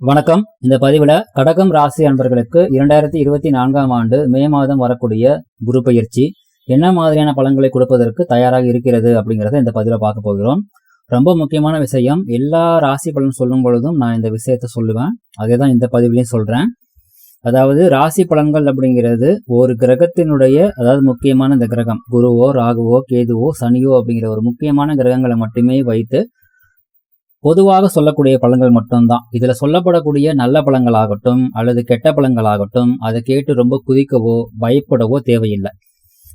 வணக்கம். இந்த பதிவில் கடகம் ராசி அன்பர்களுக்கு இரண்டாயிரத்தி இருபத்தி நான்காம் ஆண்டு மே மாதம் வரக்கூடிய குரு பயிற்சி என்ன மாதிரியான பலன்களை கொடுப்பதற்கு தயாராக இருக்கிறது அப்படிங்கிறத இந்த பதிவில் பார்க்க போகிறோம். ரொம்ப முக்கியமான விஷயம் எல்லா ராசி பலன் சொல்லும் பொழுதும் நான் இந்த விஷயத்த சொல்லுவேன். அதே தான் இந்த பதிவுலையும் சொல்றேன். அதாவது ராசி பலன்கள் அப்படிங்கிறது ஒரு கிரகத்தினுடைய அதாவது முக்கியமான இந்த கிரகம் குருவோ ராகுவோ கேதுவோ சனியோ அப்படிங்கிற ஒரு முக்கியமான கிரகங்களை மட்டுமே வைத்து பொதுவாக சொல்லக்கூடிய பழங்கள் மட்டும்தான். இதுல சொல்லப்படக்கூடிய நல்ல பழங்களாகட்டும் அல்லது கெட்ட பழங்களாகட்டும் அதை கேட்டு ரொம்ப குதிக்கவோ பயப்படவோ தேவையில்லை.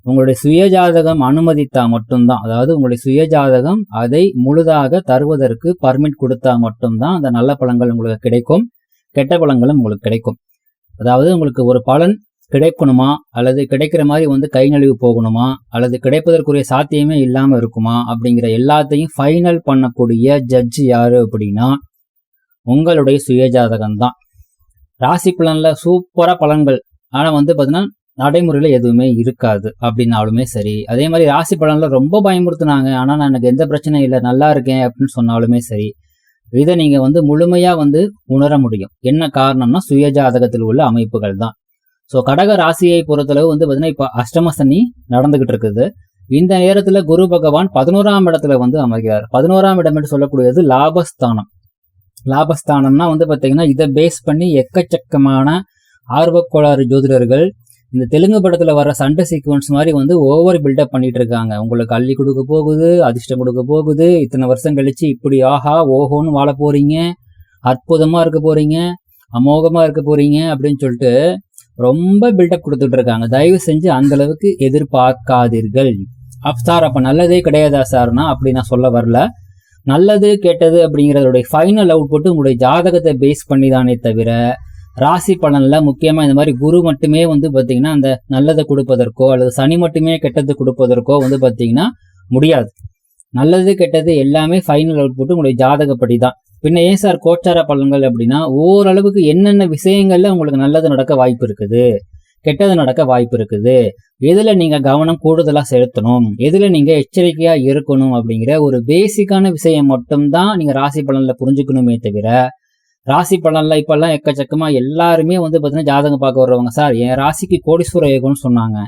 உங்களுடைய சுயஜாதகம் அனுமதித்தா மட்டும்தான் அதாவது உங்களுடைய சுயஜாதகம் அதை முழுதாக தருவதற்கு பர்மிட் கொடுத்தா மட்டும்தான் அந்த நல்ல பழங்கள் உங்களுக்கு கிடைக்கும் கெட்ட பழங்களும் உங்களுக்கு கிடைக்கும். அதாவது உங்களுக்கு ஒரு பலன் கிடைக்கணுமா? அல்லது கிடைக்கிற மாதிரி வந்து கை நழுவி போகணுமா? அல்லது கிடைப்பதற்குரிய சாத்தியமே இல்லாமல் இருக்குமா? அப்படிங்கிற எல்லாத்தையும் ஃபைனல் பண்ணக்கூடிய ஜட்ஜ் யாரு அப்படின்னா உங்களுடைய சுயஜாதகம் தான் ராசி பலனில் சூப்பராக பலன்கள். ஆனால் வந்து பார்த்தீங்கன்னா நடைமுறையில் எதுவுமே இருக்காது அப்படின்னாலுமே சரி. அதே மாதிரி ராசி பலனில் ரொம்ப பயமுறுத்துனாங்க. ஆனால் நான் எனக்கு எந்த பிரச்சனையும் இல்லை நல்லா இருக்கேன் அப்படின்னு சொன்னாலுமே சரி. இதை நீங்கள் வந்து முழுமையாக வந்து உணர முடியும். என்ன காரணம்னா சுயஜாதகத்தில் உள்ள அமைப்புகள் தான் ஸோ கடக ராசியை பொறுத்தளவு வந்து பார்த்தீங்கன்னா இப்போ அஷ்டம சனி நடந்துகிட்டு இருக்குது. இந்த நேரத்துல குரு பகவான் பதினோராம் இடத்துல வந்து அமர்கிறார். பதினோராம் இடம் என்று சொல்லக்கூடியது லாபஸ்தானம். லாபஸ்தானம்னா வந்து பார்த்தீங்கன்னா இதை பேஸ் பண்ணி எக்கச்சக்கமான ஆர்வக்கோளாறு ஜோதிடர்கள் இந்த தெலுங்கு படத்துல வர சண்டை சீக்வன்ஸ் மாதிரி வந்து ஓவர் பில்டப் பண்ணிட்டு இருக்காங்க. உங்களுக்கு அள்ளி கொடுக்க போகுது அதிர்ஷ்டம் கொடுக்க போகுது இத்தனை வருஷம் கழிச்சு இப்படி ஆஹா ஓஹோன்னு வாழ போறீங்க அற்புதமா இருக்க போறீங்க அமோகமா இருக்க போறீங்க அப்படின்னு சொல்லிட்டு ரொம்ப பில்டப் கொடுத்துட்டு இருக்காங்க தயவு செஞ்சு அந்த அளவுக்கு எதிர்பார்க்காதீர்கள். அப் சார் அப்ப நல்லதே கிடையாதா சார்னா அப்படி நான் சொல்ல வரல. நல்லது கெட்டது அப்படிங்கிறதுடைய ஃபைனல் அவுட்புட் உங்களுடைய ஜாதகத்தை பேஸ் பண்ணி தானே தவிர ராசி பலன்ல முக்கியமா இந்த மாதிரி குரு மட்டுமே வந்து பாத்தீங்கன்னா அந்த நல்லதை கொடுப்பதற்கோ அல்லது சனி மட்டுமே கெட்டது கொடுப்பதற்கோ வந்து பாத்தீங்கன்னா முடியாது. நல்லது கெட்டது எல்லாமே ஃபைனல் அவுட்புட் உங்களுடைய ஜாதகப்படி தான் பின்ன ஏன் சார் கோச்சார பலன்கள் அப்படின்னா ஓரளவுக்கு என்னென்ன விஷயங்கள்ல உங்களுக்கு நல்லது நடக்க வாய்ப்பு இருக்குது கெட்டது நடக்க வாய்ப்பு இருக்குது எதுல நீங்க கவனம் கூடுதலா செலுத்தணும் எதுல நீங்க எச்சரிக்கையா இருக்கணும் அப்படிங்கிற ஒரு பேசிக்கான விஷயம் மட்டும்தான் நீங்க ராசி பலன்ல புரிஞ்சுக்கணுமே தவிர ராசி பலன்ல இப்பெல்லாம் எக்கச்சக்கமா எல்லாருமே வந்து பாத்தீங்கன்னா ஜாதகம் பார்க்க வர்றவங்க. சார் என் ராசிக்கு கோடீஸ்வர யோகம்னு சொன்னாங்க.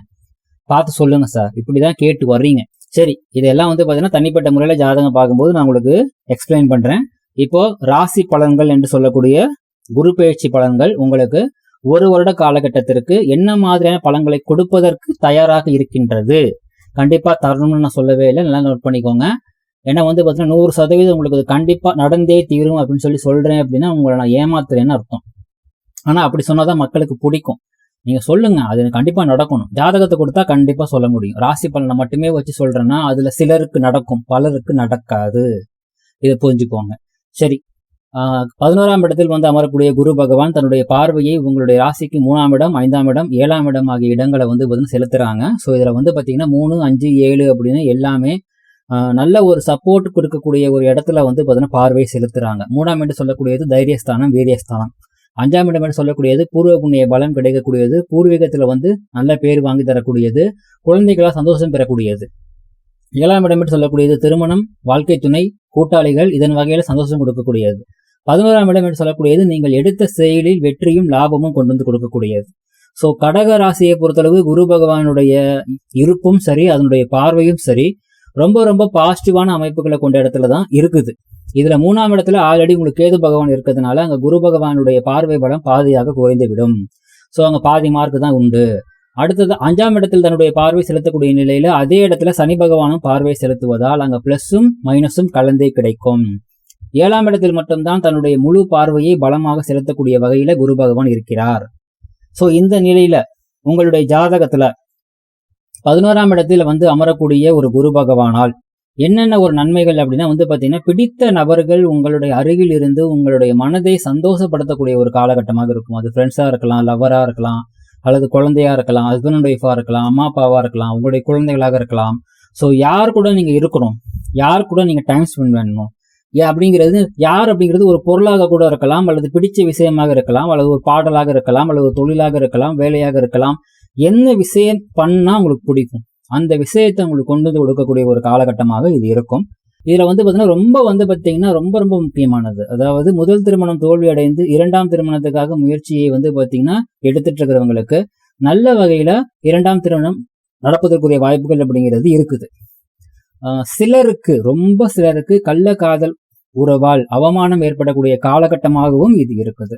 பார்த்து சொல்லுங்க சார். இப்படிதான் கேட்டு வர்றீங்க. சரி இதெல்லாம் வந்து பாத்தீங்கன்னா தனிப்பட்ட முறையில ஜாதகம் பார்க்கும்போது நான் உங்களுக்கு எக்ஸ்பிளைன் பண்றேன். இப்போ ராசி பலன்கள் என்று சொல்லக்கூடிய குரு பயிற்சி பலன்கள் உங்களுக்கு ஒரு வருட காலகட்டத்திற்கு என்ன மாதிரியான பலன்களை கொடுப்பதற்கு தயாராக இருக்கின்றது. கண்டிப்பா தரணும்னு நான் சொல்லவே இல்லை. நல்லா நோட் பண்ணிக்கோங்க. ஏன்னா வந்து பார்த்தீங்கன்னா நூறு சதவீதம் உங்களுக்கு அது கண்டிப்பா நடந்தே தீரும் அப்படின்னு சொல்லி சொல்றேன் அப்படின்னா உங்களை நான் ஏமாத்துறேன்னு அர்த்தம். ஆனா அப்படி சொன்னாதான் மக்களுக்கு பிடிக்கும். நீங்க சொல்லுங்க. அது கண்டிப்பா நடக்கணும். ஜாதகத்தை கொடுத்தா கண்டிப்பா சொல்ல முடியும். ராசி பலனை மட்டுமே வச்சு சொல்றேன்னா அதுல சிலருக்கு நடக்கும். பலருக்கு நடக்காது. இதை புரிஞ்சுக்கோங்க. சரி. பதினோராம் இடத்தில் வந்து அமரக்கூடிய குரு பகவான் தன்னுடைய பார்வையை உங்களுடைய ராசிக்கு மூணாம் இடம் ஐந்தாம் இடம் ஏழாம் இடம் ஆகிய இடங்களை வந்து பார்த்தீங்கன்னா செலுத்துறாங்க. ஸோ இதில் வந்து பார்த்தீங்கன்னா மூணு அஞ்சு ஏழு அப்படின்னு எல்லாமே நல்ல ஒரு சப்போர்ட் கொடுக்கக்கூடிய ஒரு இடத்துல வந்து பார்த்தீங்கன்னா பார்வை செலுத்துறாங்க. மூணாம் இடம் சொல்லக்கூடியது தைரியஸ்தானம் வீரியஸ்தானம். அஞ்சாம் இடம் என்று சொல்லக்கூடியது பூர்வ புண்ணிய பலம் கிடைக்கக்கூடியது. பூர்வீகத்தில் வந்து நல்ல பேர் வாங்கி தரக்கூடியது. குழந்தைகளால் சந்தோஷம் பெறக்கூடியது. ஏழாம் இடம் என்று சொல்லக்கூடியது திருமணம் வாழ்க்கை துணை கூட்டாளிகள் இதன் வகையில் சந்தோஷம் கொடுக்கக்கூடியது. பதினோராம் இடம் என்று சொல்லக்கூடியது நீங்கள் எடுத்த செயலில் வெற்றியும் லாபமும் கொண்டு வந்து கொடுக்கக்கூடியது. ஸோ கடக ராசியை பொறுத்தளவு குரு பகவானுடைய இருப்பும் சரி அதனுடைய பார்வையும் சரி ரொம்ப ரொம்ப பாசிட்டிவான அமைப்புகளை கொண்ட இடத்துல தான் இருக்குது. இதுல மூணாம் இடத்துல ஆல்ரெடி உங்களுக்கு கேது பகவான் இருக்கிறதுனால அங்க குரு பகவானுடைய பார்வை பலம் பாதியாக குறைந்து விடும் ஸோ அங்கே பாதி மார்க் தான் உண்டு. அடுத்தது அஞ்சாம் இடத்தில் தன்னுடைய பார்வை செலுத்தக்கூடிய நிலையில அதே இடத்துல சனி பகவானும் பார்வை செலுத்துவதால் அங்க பிளஸும் மைனஸும் கலந்தே கிடைக்கும். ஏழாம் இடத்தில் மட்டும்தான் தன்னுடைய முழு பார்வையை பலமாக செலுத்தக்கூடிய வகையில குரு பகவான் இருக்கிறார். சோ இந்த நிலையில உங்களுடைய ஜாதகத்துல பதினோராம் இடத்தில் வந்து அமரக்கூடிய ஒரு குரு பகவானால் என்னென்ன ஒரு நன்மைகள் அப்படின்னா வந்து பாத்தீங்கன்னா பிடித்த நபர்கள் உங்களுடைய அருகில் இருந்து உங்களுடைய மனதை சந்தோஷப்படுத்தக்கூடிய ஒரு காலகட்டமாக இருக்கும். அது ஃப்ரெண்ட்ஸாக இருக்கலாம் லவரா இருக்கலாம் அல்லது குழந்தையா இருக்கலாம் ஹஸ்பண்ட் ஒய்ஃபாக இருக்கலாம் அம்மா அப்பாவாக இருக்கலாம் உங்களுடைய குழந்தைகளாக இருக்கலாம். ஸோ யார் கூட நீங்க இருக்கணும்? யார் கூட நீங்க டைம் ஸ்பெண்ட் பண்ணணும்? ஏன் அப்படிங்கிறது யார் அப்படிங்கிறது ஒரு பொருளாக கூட இருக்கலாம் அல்லது பிடிச்ச விஷயமாக இருக்கலாம் அல்லது ஒரு பாடலாக இருக்கலாம் அல்லது ஒரு தொழிலாக இருக்கலாம் வேலையாக இருக்கலாம். என்ன விஷயம் பண்ணால் உங்களுக்கு பிடிக்கும்? அந்த விஷயத்தை உங்களுக்கு கொண்டு வந்து கொடுக்கக்கூடிய ஒரு காலகட்டமாக இது இருக்கும். இதுல வந்து பாத்தீங்கன்னா ரொம்ப வந்து பார்த்தீங்கன்னா ரொம்ப ரொம்ப முக்கியமானது. அதாவது முதல் திருமணம் தோல்வி அடைந்து இரண்டாம் திருமணத்துக்காக முயற்சியை வந்து பாத்தீங்கன்னா எடுத்துட்டு இருக்கிறவங்களுக்கு நல்ல வகையில இரண்டாம் திருமணம் நடப்பதற்குரிய வாய்ப்புகள் அப்படிங்கிறது இருக்குது. ஆஹ் சிலருக்கு ரொம்ப சிலருக்கு கள்ள காதல் உறவால் அவமானம் ஏற்படக்கூடிய காலகட்டமாகவும் இது இருக்குது.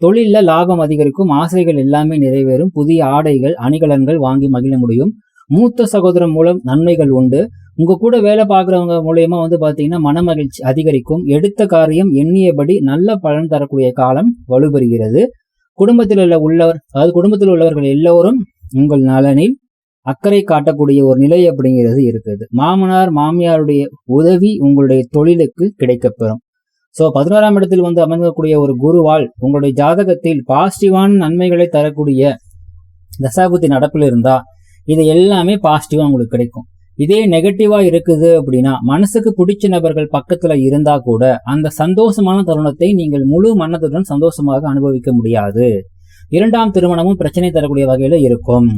தொழில லாபம் அதிகரிக்கும் ஆசைகள் எல்லாமே நிறைவேறும் புதிய ஆடைகள் அணிகலன்கள் வாங்கி மகிழ முடியும். மூத்த சகோதரன் மூலம் நன்மைகள் உண்டு. உங்கள் கூட வேலை பார்க்குறவங்க மூலயமா வந்து பார்த்தீங்கன்னா மனமகிழ்ச்சி அதிகரிக்கும். எடுத்த காரியம் எண்ணியபடி நல்ல பலன் தரக்கூடிய காலம் வலுப்பெறுகிறது குடும்பத்தில் உள்ள உள்ளவர் அதாவது குடும்பத்தில் உள்ளவர்கள் எல்லோரும் உங்கள் நலனில் அக்கறை காட்டக்கூடிய ஒரு நிலை அப்படிங்கிறது இருக்குது. மாமனார் மாமியாருடைய உதவி உங்களுடைய தொழிலுக்கு கிடைக்கப்பெறும். ஸோ பதினோராம் இடத்தில் வந்து அமர்ந்தக்கூடிய ஒரு குருவால் உங்களுடைய ஜாதகத்தில் பாசிட்டிவான நன்மைகளை தரக்கூடிய தசாபுத்தி நடப்பில் இருந்தால் இது எல்லாமே பாசிட்டிவாக உங்களுக்கு கிடைக்கும். இதே நெகட்டிவா இருக்குது அப்படின்னா மனசுக்கு பிடிச்ச நபர்கள் பக்கத்துல இருந்தா கூட அந்த சந்தோஷமான தருணத்தை நீங்கள் முழு மனத்துடன் சந்தோஷமாக அனுபவிக்க முடியாது. இரண்டாம் திருமணமும் பிரச்சனை தரக்கூடிய வகையில இருக்கும்.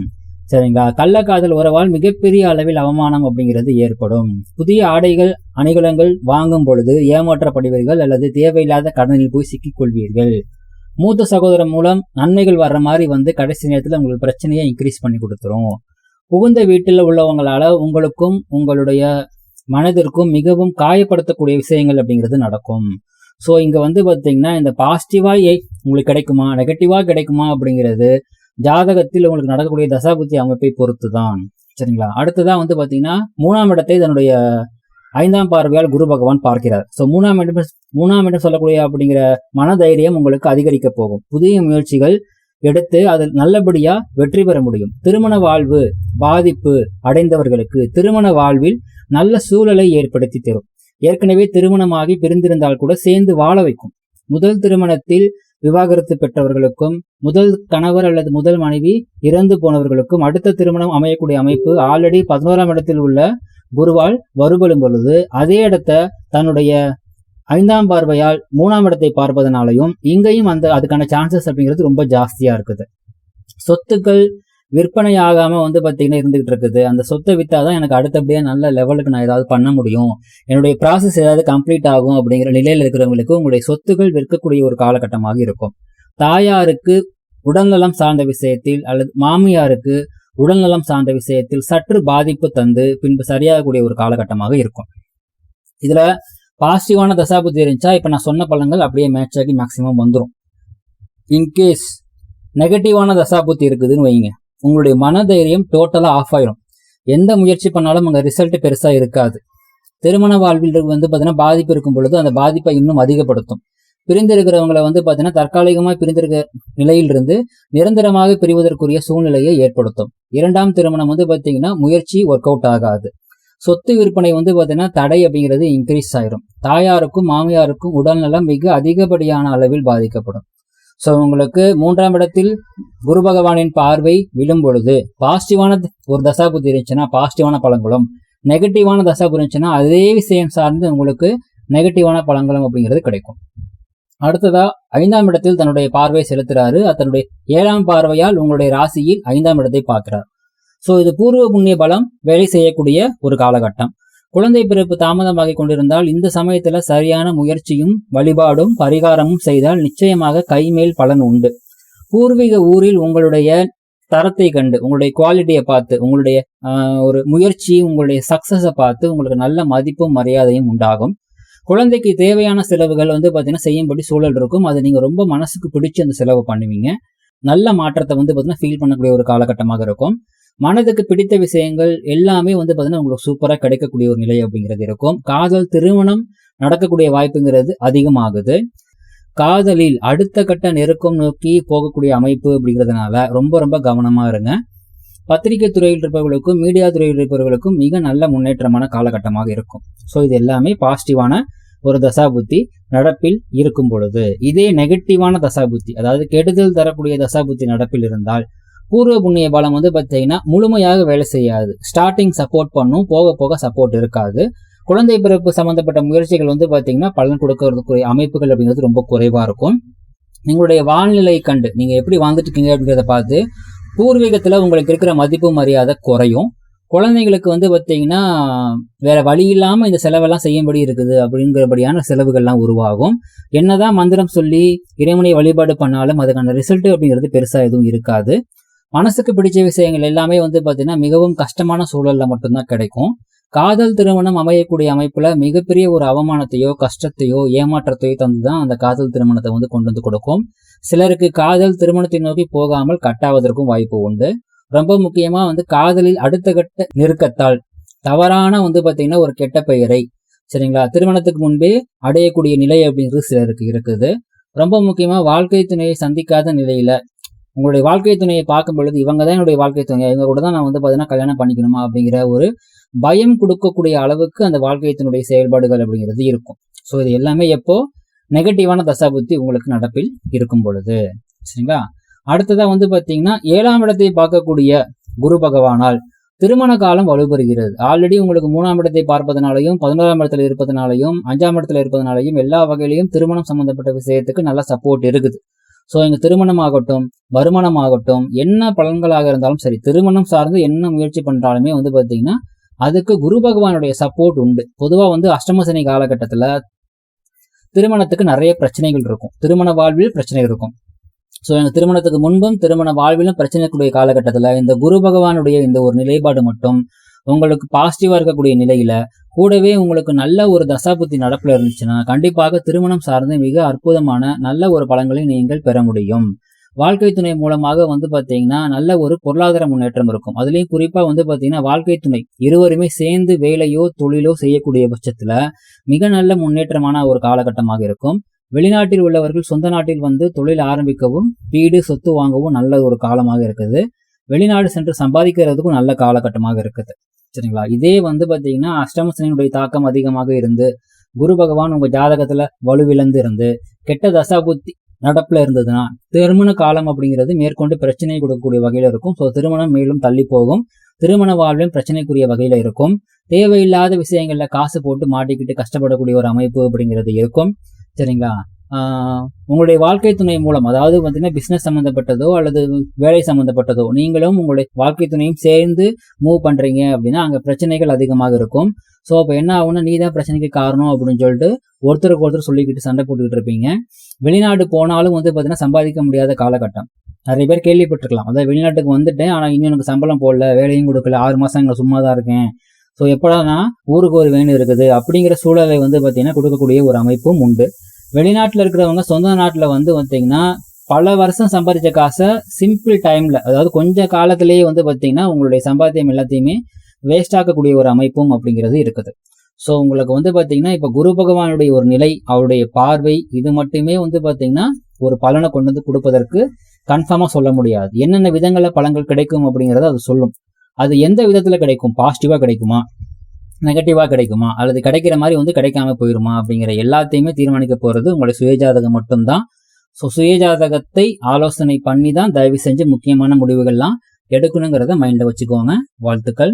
சரிங்களா? கள்ளக்காதல் உறவால் மிகப்பெரிய அளவில் அவமானம் அப்படிங்கிறது ஏற்படும். புதிய ஆடைகள் அணிகலங்கள் வாங்கும் பொழுது ஏமாற்றப்படுவீர்கள் அல்லது தேவையில்லாத கடனில் போய் சிக்கிக் கொள்வீர்கள். மூத்த சகோதரன் மூலம் நன்மைகள் வர்ற மாதிரி வந்து கடைசி நேரத்தில் உங்களுக்கு பிரச்சனையை இன்க்ரீஸ் பண்ணி கொடுத்துரும். புகுந்த வீட்டில் உள்ளவங்களால உங்களுக்கும் உங்களுடைய மனதிற்கும் மிகவும் காயப்படுத்தக்கூடிய விஷயங்கள் அப்படிங்கிறது நடக்கும். ஸோ இங்கே வந்து பார்த்தீங்கன்னா இந்த பாசிட்டிவாக உங்களுக்கு கிடைக்குமா நெகட்டிவாக கிடைக்குமா அப்படிங்கிறது ஜாதகத்தில் உங்களுக்கு நடக்கக்கூடிய தசாபுத்தி அமைப்பை பொறுத்து தான் சரிங்களா? அடுத்ததான் வந்து பார்த்தீங்கன்னா மூணாம் இடத்தை தன்னுடைய ஐந்தாம் பார்வையால் குரு பகவான் பார்க்கிறார். ஸோ மூணாம் இடம் மூணாம் இடம் சொல்லக்கூடிய அப்படிங்கிற மனதைரியம் உங்களுக்கு அதிகரிக்க போகும். புதிய முயற்சிகள் எடுத்து அதில் நல்லபடியா வெற்றி பெற முடியும். திருமண வாழ்வு பாதிப்பு அடைந்தவர்களுக்கு திருமண வாழ்வில் நல்ல சூழலை ஏற்படுத்தி தரும். ஏற்கனவே திருமணமாகி பிரிந்திருந்தால் கூட சேர்ந்து வாழ வைக்கும். முதல் திருமணத்தில் விவாகரத்து பெற்றவர்களுக்கும் முதல் கணவர் அல்லது முதல் மனைவி இறந்து போனவர்களுக்கும் அடுத்த திருமணம் அமையக்கூடிய அமைப்பு ஆல்ரெடி பதினோராம் இடத்தில் உள்ள குருவால் வருபடும் பொழுது அதே இடத்த தன்னுடைய ஐந்தாம் பார்வையால் மூணாம் இடத்தை பார்ப்பதனாலையும் இங்கேயும் அந்த அதுக்கான சான்சஸ் அப்படிங்கிறது ரொம்ப ஜாஸ்தியா இருக்குது. சொத்துக்கள் விற்பனை ஆகாம வந்து பார்த்தீங்கன்னா இருந்துகிட்டு இருக்குது. அந்த சொத்தை வித்தாதான் எனக்கு அடுத்தபடியாக நல்ல லெவலுக்கு நான் ஏதாவது பண்ண முடியும். என்னுடைய ப்ராசஸ் ஏதாவது கம்ப்ளீட் ஆகும் அப்படிங்கிற நிலையில் இருக்கிறவங்களுக்கு உங்களுடைய சொத்துக்கள் விற்கக்கூடிய ஒரு காலகட்டமாக இருக்கும். தாயாருக்கு உடல்நலம் சார்ந்த விஷயத்தில் அல்லது மாமியாருக்கு உடல்நலம் சார்ந்த விஷயத்தில் சற்று பாதிப்பு தந்து பின்பு சரியாகக்கூடிய ஒரு காலகட்டமாக இருக்கும். இதுல பாசிட்டிவான தசாபுத்தி இருந்துச்சா இப்போ நான் சொன்ன பலன்கள் அப்படியே மேட்ச் ஆகி மேக்ஸிமம் வந்துடும் இன்கேஸ் நெகட்டிவான தசாபுத்தி இருக்குதுன்னு வைங்க. உங்களுடைய மனதைரியம் டோட்டலாக ஆஃப் ஆயிடும் எந்த முயற்சி பண்ணாலும் அங்கே ரிசல்ட் பெருசாக இருக்காது. திருமண வாழ்வில் வந்து பார்த்தீங்கன்னா பாதிப்பு இருக்கும் பொழுது அந்த பாதிப்பை இன்னும் அதிகப்படுத்தும். பிரிந்திருக்கிறவங்களை வந்து பார்த்தீங்கன்னா தற்காலிகமாக பிரிந்திருக்க நிலையிலிருந்து நிரந்தரமாக பிரிவதற்குரிய சூழ்நிலையை ஏற்படுத்தும். இரண்டாம் திருமணம் வந்து பார்த்தீங்கன்னா முயற்சி ஒர்க் அவுட் ஆகாது. சொத்து விற்பனை வந்து பார்த்தீங்கன்னா தடை அப்படிங்கிறது இன்க்ரீஸ் ஆயிரும். தாயாருக்கும் மாமியாருக்கும் உடல்நலம் மிக அதிகப்படியான அளவில் பாதிக்கப்படும். ஸோ உங்களுக்கு மூன்றாம் இடத்தில் குரு பகவானின் பார்வை விழும் பொழுது பாசிட்டிவான ஒரு தசாபுத்தி இருந்துச்சுன்னா பாசிட்டிவான பழங்களும் நெகட்டிவான தசாபுத்தி இருந்துச்சுன்னா அதே விஷயம் சார்ந்து உங்களுக்கு நெகட்டிவான பழங்களும் அப்படிங்கிறது கிடைக்கும். அடுத்ததா ஐந்தாம் இடத்தில் தன்னுடைய பார்வை செலுத்துறாரு. தன்னுடைய ஏழாம் பார்வையால் உங்களுடைய ராசியில் ஐந்தாம் இடத்தை பார்க்கிறார். ஸோ இது பூர்வ புண்ணிய பலம் வேலை செய்யக்கூடிய ஒரு காலகட்டம். குழந்தை பிறப்பு தாமதமாகி கொண்டிருந்தால் இந்த சமயத்துல சரியான முயற்சியும் வழிபாடும் பரிகாரமும் செய்தால் நிச்சயமாக கைமேல் பலன் உண்டு. பூர்வீக ஊரில் உங்களுடைய தரத்தை கண்டு உங்களுடைய குவாலிட்டியை பார்த்து உங்களுடைய ஒரு முயற்சி உங்களுடைய சக்சஸை பார்த்து உங்களுக்கு நல்ல மதிப்பும் மரியாதையும் உண்டாகும். குழந்தைக்கு தேவையான செலவுகள் வந்து பார்த்தீங்கன்னா செய்யும்படி சூழல் இருக்கும். அதை நீங்கள் ரொம்ப மனசுக்கு பிடிச்சி அந்த செலவு பண்ணுவீங்க. நல்ல மாற்றத்தை வந்து பார்த்தீங்கன்னா ஃபீல் பண்ணக்கூடிய ஒரு காலகட்டமாக இருக்கும். மனதுக்கு பிடித்த விஷயங்கள் எல்லாமே வந்து பார்த்தீங்கன்னா உங்களுக்கு சூப்பராக கிடைக்கக்கூடிய ஒரு நிலை அப்படிங்கிறது இருக்கும். காதல் திருமணம் நடக்கக்கூடிய வாய்ப்புங்கிறது அதிகமாகுது. காதலில் அடுத்த கட்ட நெருக்கம் நோக்கி போகக்கூடிய அமைப்பு அப்படிங்கிறதுனால ரொம்ப ரொம்ப கவனமாக இருங்க. பத்திரிகை துறையில் இருப்பவர்களுக்கும் மீடியா துறையில் இருப்பவர்களுக்கும் மிக நல்ல முன்னேற்றமான காலகட்டமாக இருக்கும். ஸோ இது எல்லாமே பாசிட்டிவான ஒரு தசாபுத்தி நடப்பில் இருக்கும் பொழுது. இதே நெகட்டிவான தசாபுத்தி அதாவது கெடுதல் தரக்கூடிய தசாபுத்தி நடப்பில் இருந்தால் பூர்வ புண்ணிய பலம் வந்து பார்த்தீங்கன்னா முழுமையாக வேலை செய்யாது. ஸ்டார்டிங் சப்போர்ட் பண்ணும் போக போக சப்போர்ட் இருக்காது. குழந்தை பிறப்பு சம்பந்தப்பட்ட முயற்சிகள் வந்து பார்த்தீங்கன்னா பலன் கொடுக்கறதுக்குரிய அமைப்புகள் அப்படிங்கிறது ரொம்ப குறைவாக இருக்கும். உங்களுடைய வாழ்நிலை கண்டு நீங்கள் எப்படி வாழ்ந்துட்டு இருக்கீங்க அப்படிங்கிறத பார்த்து பூர்வீகத்தில் உங்களுக்கு இருக்கிற மதிப்பு மரியாதை குறையும். குழந்தைங்களுக்கு வந்து பார்த்தீங்கன்னா வேற வழி இல்லாமல் இந்த செலவெல்லாம் செய்யும்படி இருக்குது அப்படிங்கிறபடியான செலவுகள்லாம் உருவாகும். என்னதான் மந்திரம் சொல்லி இறைவனை வழிபாடு பண்ணாலும் அதுக்கான ரிசல்ட் அப்படிங்கிறது பெருசாக எதுவும் இருக்காது. மனசுக்கு பிடிச்ச விஷயங்கள் எல்லாமே வந்து பார்த்தீங்கன்னா மிகவும் கஷ்டமான சூழலில் மட்டும்தான் கிடைக்கும். காதல் திருமணம் அமையக்கூடிய அமைப்புல மிகப்பெரிய ஒரு அவமானத்தையோ கஷ்டத்தையோ ஏமாற்றத்தையோ தந்துதான் அந்த காதல் திருமணத்தை வந்து கொண்டு வந்து கொடுக்கும். சிலருக்கு காதல் திருமணத்தை நோக்கி போகாமல் கட்டாவதற்கும் வாய்ப்பு உண்டு. ரொம்ப முக்கியமா வந்து காதலில் அடுத்த கட்ட நெருக்கத்தால் தவறான வந்து பாத்தீங்கன்னா ஒரு கெட்ட பெயரை சரிங்களா திருமணத்துக்கு முன்பே அடையக்கூடிய நிலை அப்படிங்கிறது சிலருக்கு இருக்குது. ரொம்ப முக்கியமா வாழ்க்கை துணையை சந்திக்காத நிலையில உங்களுடைய வாழ்க்கை துணையை பார்க்கும் பொழுது இவங்க தான் என்னுடைய வாழ்க்கை துணை. இவங்க கூட தான் நான் வந்து பார்த்தீங்கன்னா கல்யாணம் பண்ணிக்கணுமா அப்படிங்கிற ஒரு பயம் கொடுக்கக்கூடிய அளவுக்கு அந்த வாழ்க்கையத்தினுடைய செயல்பாடுகள் அப்படிங்கிறது இருக்கும். ஸோ இது எல்லாமே எப்போ? நெகட்டிவான தசாபுத்தி உங்களுக்கு நடப்பில் இருக்கும் பொழுது. சரிங்களா? அடுத்ததா வந்து பார்த்தீங்கன்னா ஏழாம் இடத்தை பார்க்கக்கூடிய குரு பகவானால் திருமண காலம் வலுப்பெறுகிறது ஆல்ரெடி உங்களுக்கு மூணாம் இடத்தை பார்ப்பதனாலையும் பதினோராம் இடத்துல இருப்பதனாலையும் அஞ்சாம் இடத்துல இருப்பதனாலையும் எல்லா வகையிலையும் திருமணம் சம்பந்தப்பட்ட விஷயத்துக்கு நல்ல சப்போர்ட் இருக்குது. ஸோ எங்கள் திருமணம் ஆகட்டும் வருமானம் ஆகட்டும் என்ன பலன்களாக இருந்தாலும் சரி திருமணம் சார்ந்து என்ன முயற்சி பண்ணுறாலுமே வந்து பார்த்தீங்கன்னா அதுக்கு குரு பகவானுடைய சப்போர்ட் உண்டு. பொதுவாக வந்து அஷ்டமசனி காலகட்டத்தில் திருமணத்துக்கு நிறைய பிரச்சனைகள் இருக்கும். திருமண வாழ்வில் பிரச்சனை இருக்கும். ஸோ எங்கள் திருமணத்துக்கு முன்பும் திருமண வாழ்விலும் பிரச்சனைக்கூடிய காலகட்டத்தில் இந்த குரு பகவானுடைய இந்த ஒரு நிலைப்பாடு மட்டும் உங்களுக்கு பாசிட்டிவாக இருக்கக்கூடிய நிலையில கூடவே உங்களுக்கு நல்ல ஒரு தசாபுத்தி நடப்பில் இருந்துச்சுன்னா கண்டிப்பாக திருமணம் சார்ந்து மிக அற்புதமான நல்ல ஒரு பலன்களை நீங்கள் பெற முடியும். வாழ்க்கை துணை மூலமாக வந்து பார்த்தீங்கன்னா நல்ல ஒரு பொருளாதார முன்னேற்றம் இருக்கும். அதுலேயும் குறிப்பாக வந்து பார்த்தீங்கன்னா வாழ்க்கை துணை இருவருமே சேர்ந்து வேலையோ தொழிலோ செய்யக்கூடிய பட்சத்தில் மிக நல்ல முன்னேற்றமான ஒரு காலகட்டமாக இருக்கும். வெளிநாட்டில் உள்ளவர்கள் சொந்த நாட்டில் வந்து தொழில் ஆரம்பிக்கவும் வீடு சொத்து வாங்கவும் நல்ல ஒரு காலமாக இருக்குது. வெளிநாடு சென்று சம்பாதிக்கிறதுக்கும் நல்ல காலகட்டமாக இருக்குது. சரிங்களா? இதே வந்து பார்த்தீங்கன்னா அஷ்டமசனியுடைய தாக்கம் அதிகமாக இருந்து குரு பகவான் உங்க ஜாதகத்துல வலுவிழந்து இருந்து கெட்ட தசாபுத்தி நடப்புல இருந்ததுன்னா திருமண காலம் அப்படிங்கிறது மேற்கொண்டு பிரச்சனை கொடுக்கக்கூடிய வகையில் இருக்கும். ஸோ திருமணம் மேலும் தள்ளி போகும். திருமண வாழ்விலும் பிரச்சனைக்குரிய வகையில இருக்கும். தேவையில்லாத விஷயங்கள்ல காசு போட்டு மாட்டிக்கிட்டு கஷ்டப்படக்கூடிய ஒரு அமைப்பு அப்படிங்கிறது இருக்கும். சரிங்களா? உங்களுடைய வாழ்க்கை துணை மூலம் அதாவது பார்த்தீங்கன்னா பிசினஸ் சம்மந்தப்பட்டதோ அல்லது வேலை சம்மந்தப்பட்டதோ நீங்களும் உங்களுடைய வாழ்க்கை துணையும் சேர்ந்து மூவ் பண்ணுறீங்க அப்படின்னா அங்கே பிரச்சனைகள் அதிகமாக இருக்கும். ஸோ அப்போ என்ன ஆகும்னா நீ தான் பிரச்சனைக்கு காரணம் அப்படின்னு சொல்லிட்டு ஒருத்தருக்கு ஒருத்தர் சொல்லிக்கிட்டு சண்டை போட்டுக்கிட்டு இருப்பீங்க. வெளிநாடு போனாலும் வந்து பார்த்தீங்கன்னா சம்பாதிக்க முடியாத காலகட்டம். நிறைய பேர் கேள்விப்பட்டிருக்கலாம். அதாவது வெளிநாட்டுக்கு வந்துட்டேன் ஆனால் இன்னும் எனக்கு சம்பளம் போடல வேலையும் கொடுக்கல ஆறு மாதம் எங்களை சும்மா தான் இருக்கேன். ஸோ எப்படா ஊருக்கு ஒரு வேணும் இருக்குது. அப்படிங்கிற சூழலை வந்து பார்த்தீங்கன்னா கொடுக்கக்கூடிய ஒரு அமைப்பும் உண்டு. வெளிநாட்டில் இருக்கிறவங்க சொந்த நாட்டில் வந்து பார்த்தீங்கன்னா பல வருஷம் சம்பாதிச்ச காசை சிம்பிள் டைம்ல அதாவது கொஞ்ச காலத்திலேயே வந்து பார்த்தீங்கன்னா உங்களுடைய சம்பாத்தியம் எல்லாத்தையுமே வேஸ்ட் ஆக்கக்கூடிய ஒரு அமைப்பும் அப்படிங்கிறது இருக்குது. ஸோ உங்களுக்கு வந்து பார்த்தீங்கன்னா இப்போ குரு பகவானுடைய ஒரு நிலை அவருடைய பார்வை இது மட்டுமே வந்து பார்த்தீங்கன்னா ஒரு பலனை கொண்டு வந்து கொடுப்பதற்கு கன்ஃபார்மாக சொல்ல முடியாது. என்னென்ன விதங்களில் பலன்கள் கிடைக்கும் அப்படிங்கிறத அது சொல்லும். அது எந்த விதத்தில் கிடைக்கும்? பாசிட்டிவாக கிடைக்குமா? நெகட்டிவாக கிடைக்குமா? அல்லது கிடைக்கிற மாதிரி வந்து கிடைக்காம போயிருமா? அப்படிங்கிற எல்லாத்தையுமே தீர்மானிக்க போகிறது உங்களுடைய சுயஜாதகம் மட்டும்தான். ஸோ சுயஜாதகத்தை ஆலோசனை பண்ணி தான் தயவு செஞ்சு முக்கியமான முடிவுகள்லாம் எடுக்கணுங்கிறத மைண்டில் வச்சுக்கோங்க. வாழ்த்துக்கள்.